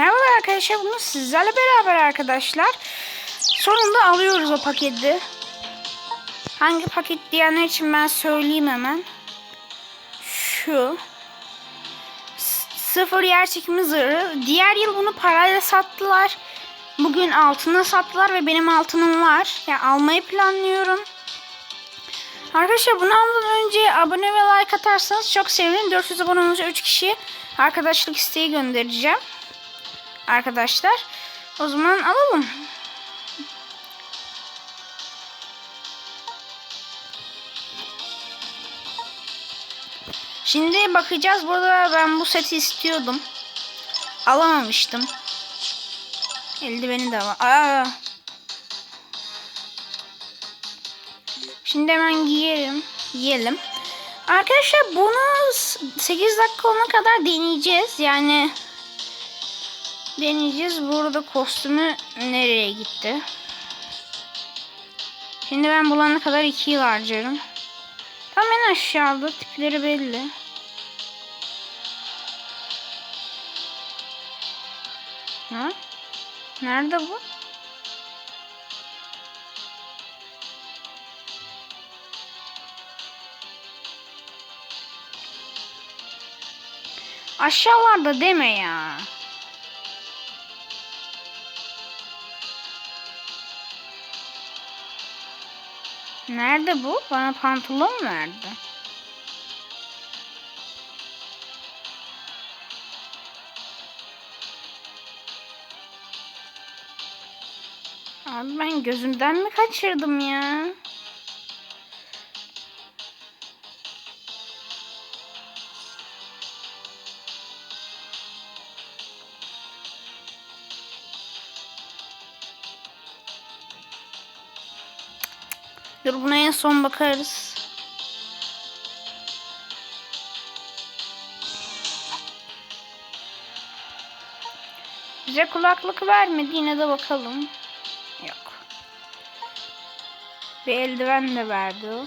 Merhaba arkadaşlar bunu sizlerle beraber arkadaşlar. Sonunda alıyoruz o paketi. Hangi paket diyenler için ben söyleyeyim hemen. Şu. Sıfır yer çekimi zırhı. Diğer yıl bunu parayla sattılar. Bugün altına sattılar ve benim altınım var. Yani almayı planlıyorum. Arkadaşlar bunu almadan önce abone ve like atarsanız çok sevinirim. 400 abone olunca 3 kişi arkadaşlık isteği göndereceğim. Arkadaşlar. O zaman alalım. Şimdi bakacağız. Burada ben bu seti istiyordum. Alamamıştım. Eldiveni de var. Aa. Şimdi hemen. Giyelim. Arkadaşlar bunu 8 dakika olana kadar deneyeceğiz. Yani deneyeceğiz. Burada kostümü nereye gitti? Şimdi ben bulana kadar 2 yıl harcarım. Tam en aşağıda tipleri belli. Ha? Nerede bu? Aşağılarda deme ya. Nerede bu? Bana pantolon verdi. Abi ben gözümden mi kaçırdım ya? Dur buna en son bakarız. Bize kulaklık vermedi yine de bakalım. Yok. Bir eldiven de verdi o.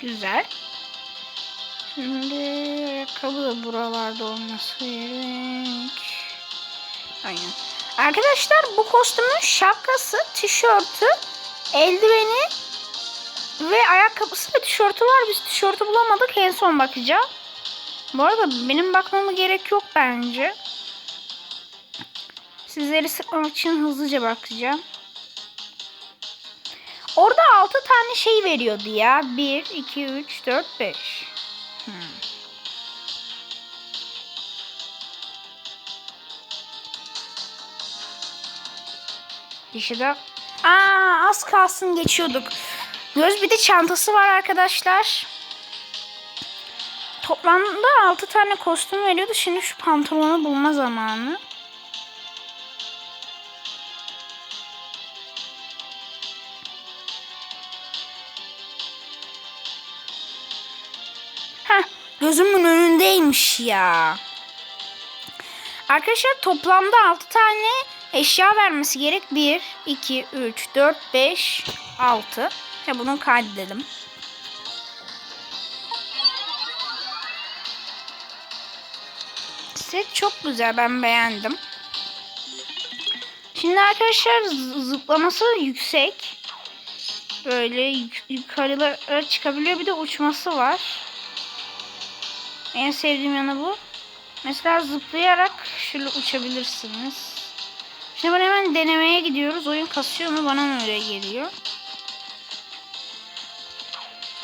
Güzel. Şimdi ayakkabı da buralarda olması gerek. Aynen. Arkadaşlar bu kostümün şapkası, tişörtü, eldiveni ve ayakkabısı ve tişörtü var. Biz tişörtü bulamadık. En son bakacağım. Bu arada benim bakmama gerek yok bence. Sizleri sıkmak için hızlıca bakacağım. Orada 6 tane şey veriyordu ya. 1, 2, 3, 4, 5. Dişi de... Aa az kalsın geçiyorduk. Göz bir de çantası var arkadaşlar. Toplamda 6 tane kostüm veriyordu. Şimdi şu pantolonu bulma zamanı. Heh, gözümün önündeymiş ya. Arkadaşlar toplamda 6 tane eşya vermesi gerek. 1, 2, 3, 4, 5, 6. Ve bunu kaydedelim. Set çok güzel. Ben beğendim. Şimdi arkadaşlar zı- zıplaması yüksek. Böyle yuk- yukarılara çıkabiliyor. Bir de uçması var. En sevdiğim yanı bu. Mesela zıplayarak şöyle uçabilirsiniz. Şimdi ben hemen denemeye gidiyoruz. Oyun kasıyor mu? Bana mı öyle geliyor?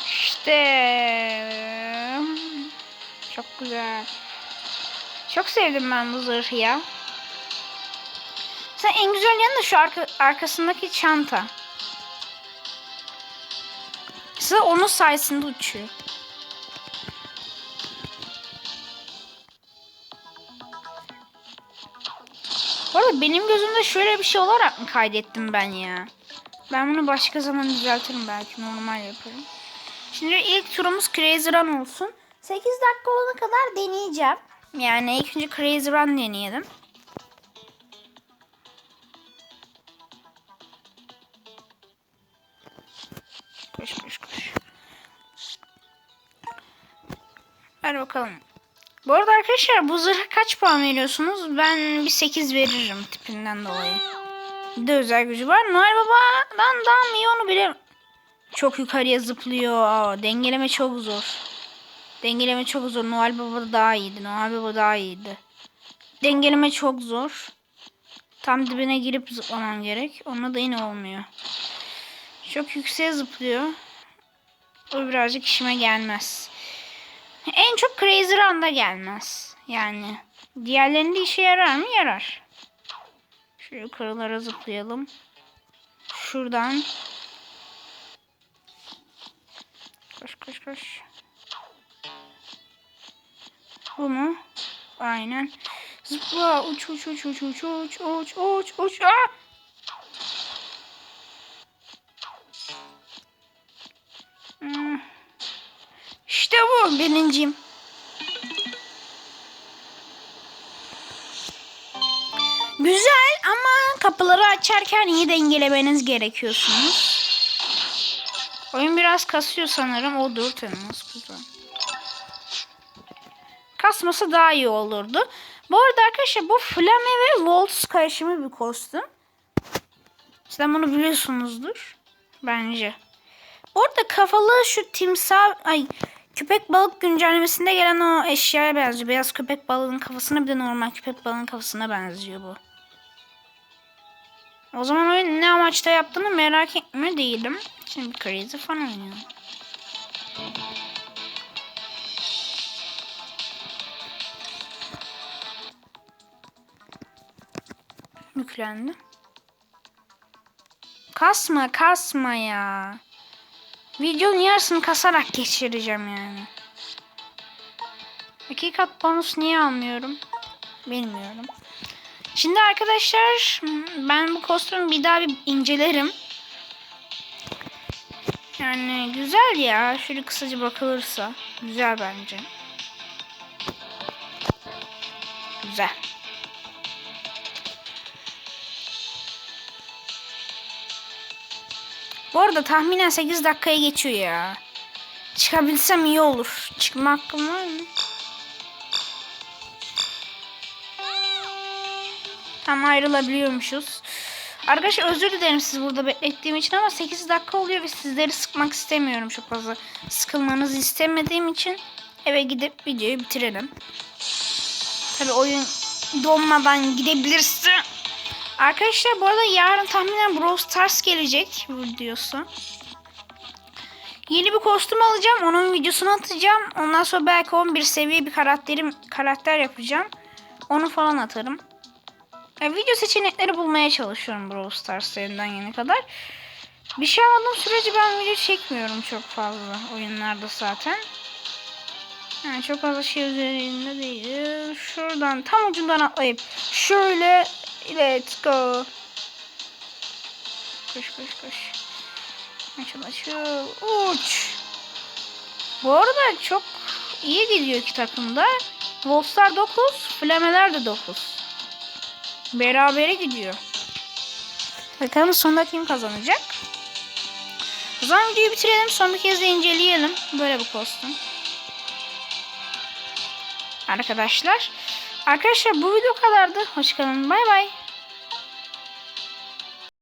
İşte çok güzel. Çok sevdim ben bu zırhı ya. Sen en güzel yanı da şu arka, arkasındaki çanta. Size onun sayesinde uçuyor. Arada benim gözümde şöyle bir şey olarak mı kaydettim ben ya? Ben bunu başka zaman düzeltirim belki normal yaparım. Şimdi ilk turumuz Crazy Run olsun. 8 dakika olana kadar deneyeceğim. Yani ilk önce Crazy Run deneyelim. Koş koş koş. Ver bakalım. Bu arada arkadaşlar bu zırha kaç puan veriyorsunuz? Ben bir 8 veririm tipinden dolayı. Bir de özel gücü var. Noel Baba'dan daha mı iyi onu bile çok yukarıya zıplıyor. Aa, dengeleme çok zor. Dengeleme çok zor. Noel Baba daha iyiydi. Noel Baba daha iyiydi. Dengeleme çok zor. Tam dibine girip zıplamam gerek. Onunla da yine olmuyor. Çok yükseğe zıplıyor. O birazcık işime gelmez. En çok Crazy Run'da gelmez. Yani diğerlerinde işe yarar mı? Yarar. Şu yukarılara zıplayalım. Şuradan. Koş koş koş. Bu mu? Aynen. Zıpla uç uç uç uç uç uç uç uç uç. Aa! Birinciyim. Güzel ama kapıları açarken iyi dengelemeniz gerekiyorsunuz. Oyun biraz kasıyor sanırım. O dur temas güzel. Kasması daha iyi olurdu. Bu arada arkadaşlar bu Flame ve Waltz karışımı bir kostüm. Sizden bunu biliyorsunuzdur. Bence. Orada kafalı şu timsah ay köpek balık güncellemesinde gelen o eşyaya benziyor. Beyaz köpek balığının kafasına bir de normal köpek balığının kafasına benziyor bu. O zaman oyun ne amaçta yaptığını merak etme değilim. Şimdi crazy falan oynuyorum. Yüklendi. Kasma kasma ya. Videonun yarısını kasarak geçireceğim yani. İki kat bonus niye almıyorum? Bilmiyorum. Şimdi arkadaşlar ben bu kostümü bir daha bir incelerim. Yani güzel ya. Şöyle kısaca bakılırsa. Güzel bence. Güzel. Bu arada tahminen 8 dakikaya geçiyor ya. Çıkabilsem iyi olur. Çıkma hakkım var mı? Tam ayrılabiliyormuşuz. Arkadaşlar özür dilerim siz burada beklettiğim için ama 8 dakika oluyor ve sizleri sıkmak istemiyorum çok fazla. Sıkılmanızı istemediğim için eve gidip videoyu bitirelim. Tabi oyun donmadan gidebilirsin. Arkadaşlar bu arada yarın tahminen Brawl Stars gelecek videosu. Yeni bir kostüm alacağım. Onun videosunu atacağım. Ondan sonra belki 11 seviye bir karakterim karakter yapacağım. Onu falan atarım. Ya, video seçenekleri bulmaya çalışıyorum Brawl Stars serinden yeni kadar. Bir şey almadığım sürece ben video çekmiyorum çok fazla oyunlarda zaten. Yani çok fazla şey üzerinde değil. Şuradan tam ucundan atlayıp şöyle let's go. Koş koş koş. Açıl açıl. Uç. Bu arada çok iyi gidiyor iki takımda. Wolfstar 9, Flameler de 9. Berabere gidiyor. Bakalım sonunda kim kazanacak? O zaman videoyu bitirelim. Son bir kez de inceleyelim. Böyle bir kostüm. Arkadaşlar. Arkadaşlar bu video kadardı. Hoşçakalın. Bay bay.